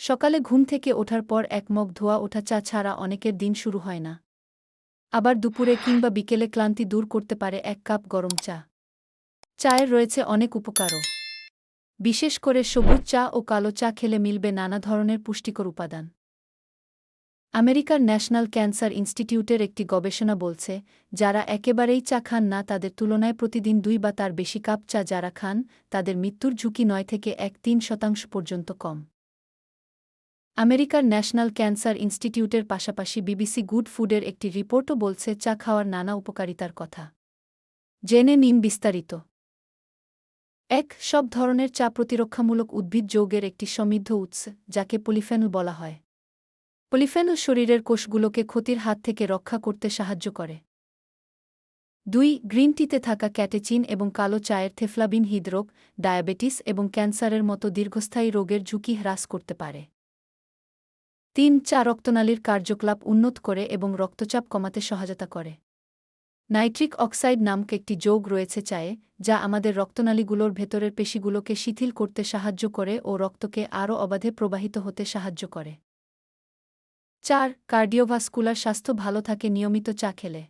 সকালে ঘুম থেকে ওঠার পর এক মগ ধোয়া ওঠা চা ছাড়া অনেকের দিন শুরু হয় না। আবার দুপুরে কিংবা বিকেলে ক্লান্তি দূর করতে পারে এক কাপ গরম চা। চায়ের রয়েছে অনেক উপকারও। বিশেষ করে সবুজ চা ও কালো চা খেলে মিলবে নানা ধরনের পুষ্টিকর উপাদান। আমেরিকার ন্যাশনাল ক্যান্সার ইনস্টিটিউটের একটি গবেষণা বলছে, যারা একেবারেই চা খান না, তাদের তুলনায় প্রতিদিন দুই বা তার বেশি কাপ চা যারা খান, তাদের মৃত্যুর ঝুঁকি নয় থেকে এক তিন শতাংশ পর্যন্ত কম। আমেরিকার ন্যাশনাল ক্যান্সার ইনস্টিটিউটের পাশাপাশি বিবিসি গুড ফুডের একটি রিপোর্টও বলছে, চা খাওয়ার নানা উপকারিতার কথা। জেনে নিম বিস্তারিত। এক, সব ধরনের চা প্রতিরক্ষামূলক উদ্ভিদ যৌগের একটি সমৃদ্ধ উৎস, যাকে পলিফেনল বলা হয়। পলিফেনল শরীরের কোষগুলোকে ক্ষতির হাত থেকে রক্ষা করতে সাহায্য করে। দুই, গ্রিন টিতে থাকা ক্যাটেচিন এবং কালো চায়ের থেফলাবিন হৃদরোগ, ডায়াবেটিস এবং ক্যান্সারের মতো দীর্ঘস্থায়ী রোগের ঝুঁকি হ্রাস করতে পারে। তিন চা রক্তনালীর কার্যকলাপ উন্নত করে এবং রক্তচাপ কমাতে সহায়তা করে। নাইট্রিক অক্সাইড নামক একটি যোগ রয়েছে চায়ে, যা আমাদের রক্তনালীগুলোর ভেতরের পেশিগুলোকে শিথিল করতে সাহায্য করে ও রক্তকে আরও অবাধে প্রবাহিত হতে সাহায্য করে। চার, কার্ডিওভাস্কুলার স্বাস্থ্য ভালো থাকে নিয়মিত চা খেলে।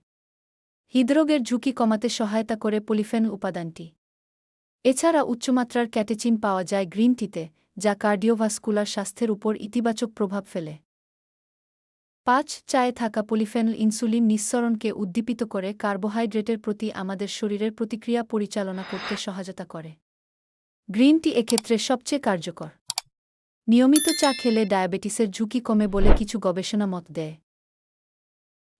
হৃদরোগের ঝুঁকি কমাতে সহায়তা করে পলিফেন উপাদানটি। এছাড়া উচ্চমাত্রার ক্যাটেচিন পাওয়া যায় গ্রিন টিতে যা কার্ডিওভাস্কুলার স্বাস্থ্যের উপর ইতিবাচক প্রভাব ফেলে। পাঁচ, চায়ে থাকা পলিফেনল ইনসুলিন নিঃসরণকে উদ্দীপিত করে কার্বোহাইড্রেটের প্রতি আমাদের শরীরের প্রতিক্রিয়া পরিচালনা করতে সহায়তা করে। গ্রিন টি এক্ষেত্রে সবচেয়ে কার্যকর। নিয়মিত চা খেলে ডায়াবেটিসের ঝুঁকি কমে বলে কিছু গবেষণা মত দেয়।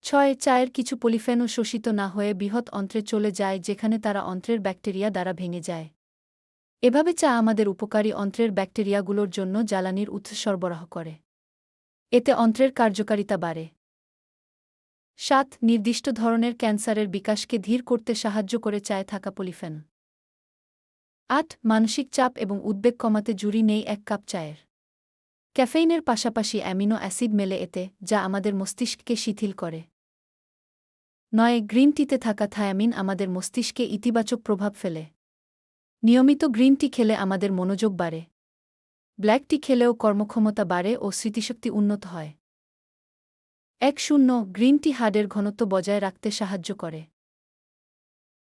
ছয়, চায়ের কিছু পলিফেনও শোষিত না হয়ে বৃহৎ অন্ত্রে চলে যায় যেখানে তারা অন্ত্রের ব্যাকটেরিয়া দ্বারা ভেঙে যায়। এভাবে চা আমাদের উপকারী অন্ত্রের ব্যাকটেরিয়াগুলোর জন্য জ্বালানির উৎস সরবরাহ করে। এতে অন্ত্রের কার্যকারিতা বাড়ে। সাত, নির্দিষ্ট ধরনের ক্যান্সারের বিকাশকে ধীর করতে সাহায্য করে চায় থাকা পলিফেন। আট, মানসিক চাপ এবং উদ্বেগ কমাতে জুড়ি নেই এক কাপ চায়ের। ক্যাফেইনের পাশাপাশি অ্যামিনো অ্যাসিড মেলে এতে, যা আমাদের মস্তিষ্ককে শিথিল করে। নয়, গ্রিন টিতে থাকা থায়ামিন আমাদের মস্তিষ্কে ইতিবাচক প্রভাব ফেলে। নিয়মিত গ্রিন টি খেলে আমাদের মনোযোগ বাড়ে। ব্ল্যাক টি খেলেও কর্মক্ষমতা বাড়ে ও স্মৃতিশক্তি উন্নত হয়। এক শূন্য গ্রিন টি হার্ডের ঘনত্ব বজায় রাখতে সাহায্য করে।